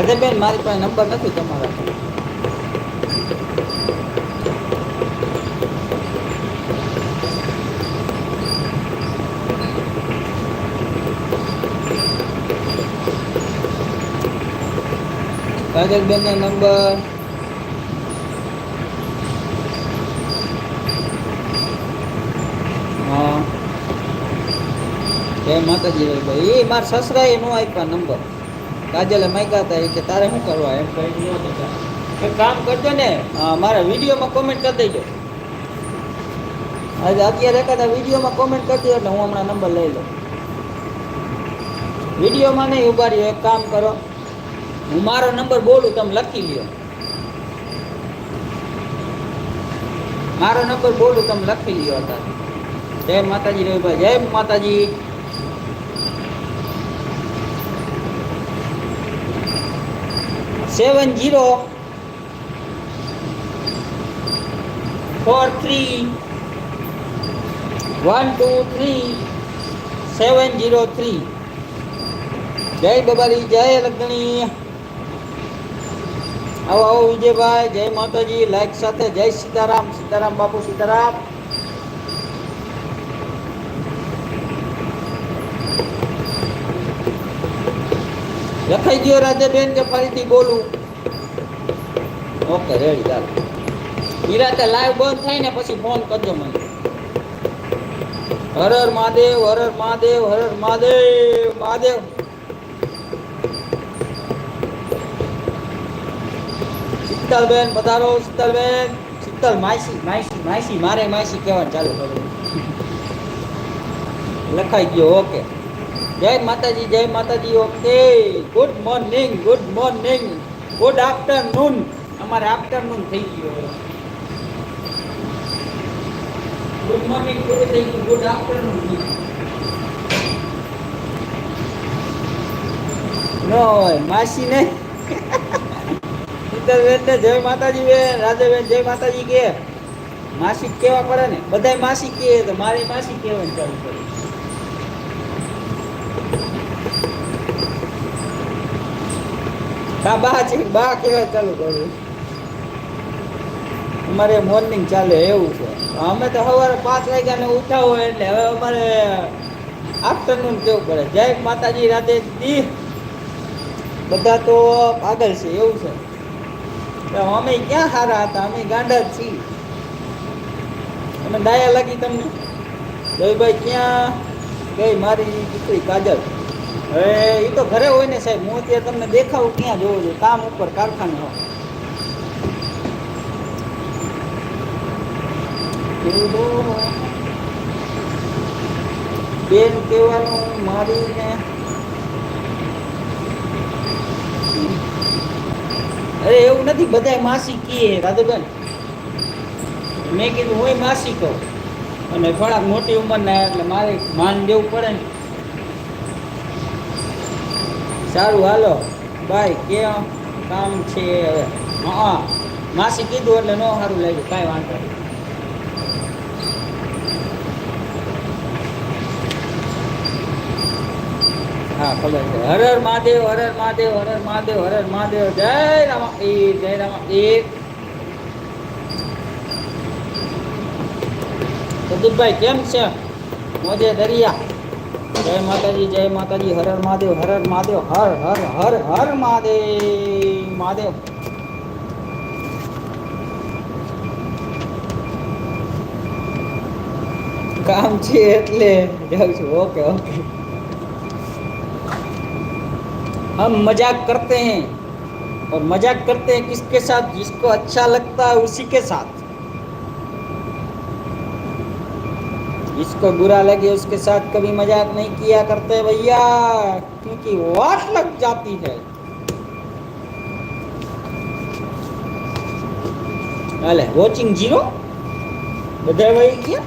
રાધેબેન મારી પાસે નંબર નથી તમારા. કાજલબેન નો નંબર. હા. જય માતાજી ભાઈ એ મારા સસરાએ નો આપ્યા નંબર. કાજલે માગ્યા હતા એ કે તારે શું કરવા? એમ કહી કામ કરજો ને મારા વિડીયોમાં કોમેન્ટ કરી દેજો. આજે અત્યારે એકાદા વિડીયોમાં કોમેન્ટ કરજો એટલે હું હમણાં નંબર લઈ લઉં. વિડીયોમાં નહીં ઊભા રહ્યો, એક કામ કરો. હું મારો નંબર બોલું, તમે લખી લ્યો. મારો નંબર બોલું, તમે લખી લ્યો અત્યારે. જય માતાજી, રવિભાઈ. જય Mataji. Seven zero four three one two three seven zero three. જય બબારી જય લગ્ની આવો આવો વિજયભાઈ, જય માતાજી લાઈક સાથે જય સીતારામ સીતારામ બાપુ, સીતારામ. લખાઈ ગયો રાધેબેન કે ફરીથી બોલું? ઓકે રેડી ચાલો. નિરાતે લાઈવ બંધ થાય ને પછી ફોન કરજો મને. હર હર મહાદેવ, હર હર મહાદેવ, હર હર મહાદેવ મહાદેવ. શીતલબેન, પધારો, શીતલબેન. શીતલ માસી માસી માસી, મારે માસી કહેવાનું ચાલુ કરો લખાઈ ગયો, ઓકે. જય માતાજી જય Mataji, okay. Good morning good morning good afternoon અમારે આફ્ટરનૂન થઈ ગયો ગુડ મોર્નિંગ પૂરું થઈ ગયું. ગુડ આફ્ટરનૂન નો માસી ને. શીતલબેન ને જય માતાજી બેન રાધેબેન જય માતાજી કે. માસી કેવા પડે ને? બધાય માસી કે, તો મારી માસી કહેવાનું ચાલુ કરે. કા બા છે, બા કેવા ચાલુ કરું અમારે મોર્નિંગ ચાલે એવું છે. અમે તો સવારે પાંચ વાગ્યાને ઉઠા હોય એટલે હવે અમારે આફ્ટરનૂન કેવું પડે જય માતાજી રાતે દી. બધા તો પાગલ છે, એવું છે. અમે ક્યાં સારા હતા? અમે ગાંડા છીએ. અમે ડાયા લાગી તમને? રવિભાઈ ક્યાં? ગઈ મારી દીકરી કાજલ. હવે એ તો ઘરે હોય ને સાહેબ, હું અત્યારે તમને દેખાવું ક્યાં જોવું છું, કામ ઉપર કારખાને હોય. બેન કહેવાનું, મારીને. અરે એવું નથી, બધાય માસી કીએ રાધુબેન મેં કીધું હું માસી કહું. અને થોડાક મોટી ઉંમરના, એટલે મારે માન દેવું પડે ને. સારું, હાલો. ભાઈ, કેમ? કામ છે હવે. હા માસી કીધું એટલે ન સારું લાગ્યું, કાંઈ વાંધો હા, ખબર છે. હર હર મહાદેવ હરર હર મહાદેવ, હર હર મહાદેવ, હર હર મહાદેવ. જય રામા પીર જય રામા એક પ્રદીપભાઈ, કેમ છે? મોજે દરિયા. જય માતાજી જય માતાજી હર હર મહાદેવ હર હર મહાદેવ હર હર હર હર મહાદેવ મહાદેવ કામ છે એટલે જાઉં છું ઓકે ઓકે हम मजाक करते हैं और मजाक करते हैं किसके साथ जिसको अच्छा लगता है उसी के साथ जिसको बुरा लगे, उसके साथ कभी मज़ाक नहीं किया करते भैया, क्योंकि वाट लग जाती है। वोचिंग वॉचिंग ज़ीरो बताया भाई क्या?